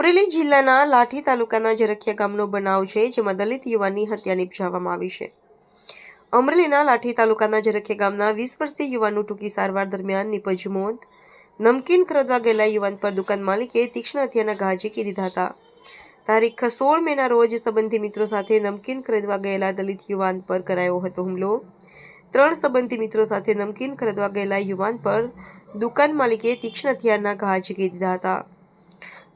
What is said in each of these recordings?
અમરેલી જિલ્લાના લાઠી તાલુકાના જરખિયા ગામનો બનાવ છે, જેમાં દલિત યુવાનની હત્યા નિપજાવવામાં આવી છે. અમરેલીના લાઠી તાલુકાના જરખિયા ગામના વીસ વર્ષીય યુવાનનું ટૂંકી સારવાર દરમિયાન નિપજ મોત. નમકીન ખરીદવા ગયેલા યુવાન પર દુકાન માલિકે તીક્ષ્ણ હત્યાના ઘા ઝીકી દીધા હતા તારીખ સોળ મેના રોજ સંબંધી મિત્રો સાથે નમકીન ખરીદવા ગયેલા દલિત યુવાન પર કરાયો હતો હુમલો. ત્રણ સંબંધી મિત્રો સાથે નમકીન ખરીદવા ગયેલા યુવાન પર દુકાન માલિકે તીક્ષ્ણ હથિયારના ઘા ઝીકી દીધા હતા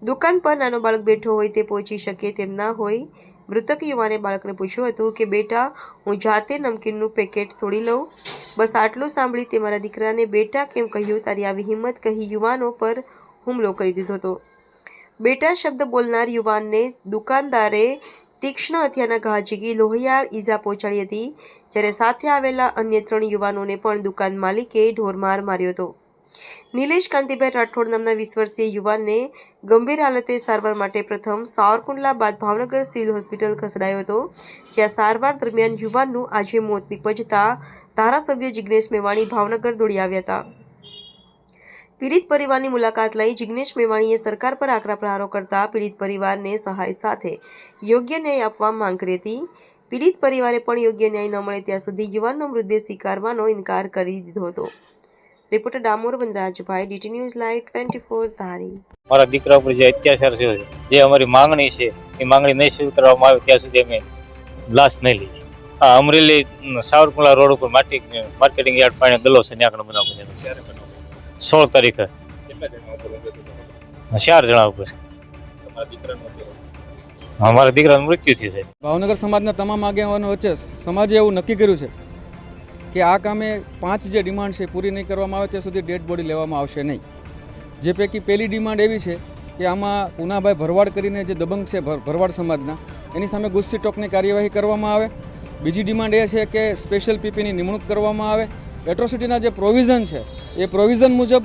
દુકાન પર નાનો બાળક બેઠો હોય તે પહોંચી શકે તેમ ના હોય. મૃતક યુવાને બાળકને પૂછ્યું હતું કે, બેટા, હું જાતે નમકીનનું પેકેટ તોડી લઉં? બસ આટલું સાંભળી તે મારા દીકરાને, બેટા, કેમ કહ્યું? તારી આવી હિંમત કહી યુવાનો પર હુમલો કરી દીધો હતો. બેટા શબ્દ બોલનાર યુવાનને દુકાનદારે તીક્ષ્ણ હથિયારના ઘા ઝીકી લોહિયાળ ઈજા પહોંચાડી હતી, જ્યારે સાથે આવેલા અન્ય ત્રણ યુવાનોને પણ દુકાન માલિકે ઢોરમાર માર્યો હતો. નિલેશ કાંતિભાઈ રાઠોડ નામના વીસ વર્ષીય યુવાનને ગંભીર હાલતે સારવાર માટે પ્રથમ સાવરકુંડલા બાદ ભાવનગર સિવિલ હોસ્પિટલ ખસેડાયો હતો, જ્યાં સારવાર દરમિયાન યુવાનનું આજે મોત નીપજતા ધારાસભ્ય જિગ્નેશ મેવાણી ભાવનગર દોડી આવ્યા હતા. પીડિત પરિવારની મુલાકાત લઈ જિગ્નેશ મેવાણીએ સરકાર પર આકરા પ્રહારો કરતા પીડિત પરિવારને સહાય સાથે યોગ્ય ન્યાય આપવા માંગ કરી હતી. પીડિત પરિવારે પણ યોગ્ય ન્યાય ન મળે ત્યાં સુધી યુવાનનો મૃતદેહ સ્વીકારવાનો ઇનકાર કરી દીધો હતો. Reporter Damor Vanrajbhai DT news live twenty four Dhari. મારા દીકરા ઉપર જે અત્યાચાર થયો છે જે અમારી માંગણી છે એ માંગણી નહીં સ્વીકારવામાં આવે ત્યાં સુધી અમે લાશ નહીં લઈએ. આ અમરેલી સાવરકુંડલા રોડ ઉપર માટી માર્કેટિંગ યાર્ડ પાણી ગલો છે ત્યાં આગળ બનાવ બન્યો છે. સોળ તારીખે. ચાર જણા ઉપર. અમારા દીકરાનું મૃત્યુ થયું છે. ભાવનગર સમાજના તમામ આગેવાનો વચ્ચે સમાજે એવું નક્કી કર્યું છે કે આ કામે પાંચ જે ડિમાન્ડ છે પૂરી નહીં કરવામાં આવે, ત્યાં સુધી ડેડ બોડી લેવામાં આવશે નહીં. જે પૈકી પહેલી ડિમાન્ડ એવી છે કે આમાં ઉનાભાઈ ભરવાડ કરીને જે દબંગ છે ભર- ભરવાડ સમાજના, એની સામે ગુસ્સી ટોકની કાર્યવાહી કરવામાં આવે. બીજી ડિમાન્ડ એ છે કે સ્પેશિયલ પીપીની નિમણૂક કરવામાં આવે. એટ્રોસિટીના જે પ્રોવિઝન છે, એ પ્રોવિઝન મુજબ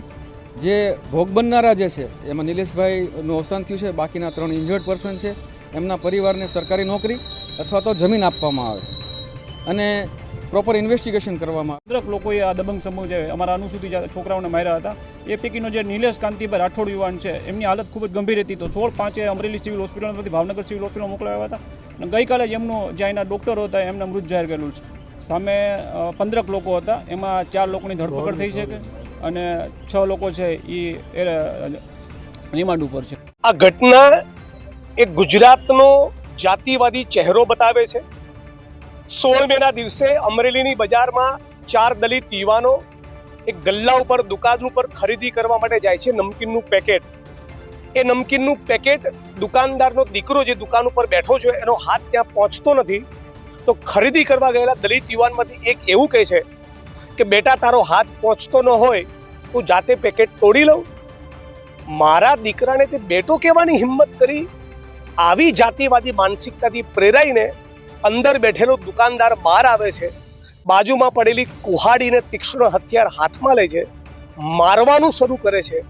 જે ભોગ બનનારા જે છે, એમાં નિલેશભાઈનું અવસાન થયું છે, બાકીના ત્રણ ઇન્જર્ડ પર્સન છે, એમના પરિવારને સરકારી નોકરી અથવા તો જમીન આપવામાં આવે. અને પ્રોપર ઇન્વેસ્ટિગેશન કરવામાં આવે. પંદરક લોકોએ આ દબંગ સમૂહ જે અમારા અનુસૂચિત છોકરાઓને માર્યા હતા એ પૈકીનો જે નિલેશ કાંતિભાઈ રાઠોડ યુવાન છે એમની હાલત ખૂબ જ ગંભીર હતી. તો સોળ પાંચે અમરેલી સિવિલ હોસ્પિટલમાંથી ભાવનગર સિવિલ હોસ્પિટલમાં મોકલાવ્યા હતા અને ગઈકાલે જ એમનો જ્યાં ડોક્ટરો ડૉક્ટરો હતા એમને મૃત જાહેર કરેલું છે. સામે પંદરક લોકો હતા એમાં ચાર લોકોની ધરપકડ થઈ છે અને છ લોકો છે એ રિમાન્ડ ઉપર છે. આ ઘટના એ ગુજરાતનો જાતિવાદી ચહેરો બતાવે છે. સોળ મેના દિવસે અમરેલીની બજારમાં ચાર દલિત યુવાનો એક ગલ્લા ઉપર, દુકાન ઉપર ખરીદી કરવા માટે જાય છે નમકીનનું પેકેટ. એ નમકીનનું પેકેટ દુકાનદારનો દીકરો જે દુકાન ઉપર બેઠો છે, એનો હાથ ત્યાં પહોંચતો નથી. તો ખરીદી કરવા ગયેલા દલિત યુવાનમાંથી એક એવું કહે છે કે, બેટા, તારો હાથ પહોંચતો ન હોય, હું જાતે પેકેટ તોડી લઉં. મારા દીકરાને તે બેટો કહેવાની હિંમત કરી, આવી જાતિવાદી માનસિકતાથી પ્રેરાઈને અંદર બેઠેલો દુકાનદાર બહાર આવે છે, બાજુમાં પડેલી કુહાડીને તીક્ષ્ણ હથિયાર હાથમાં લે છે, મારવાનું શરૂ કરે છે.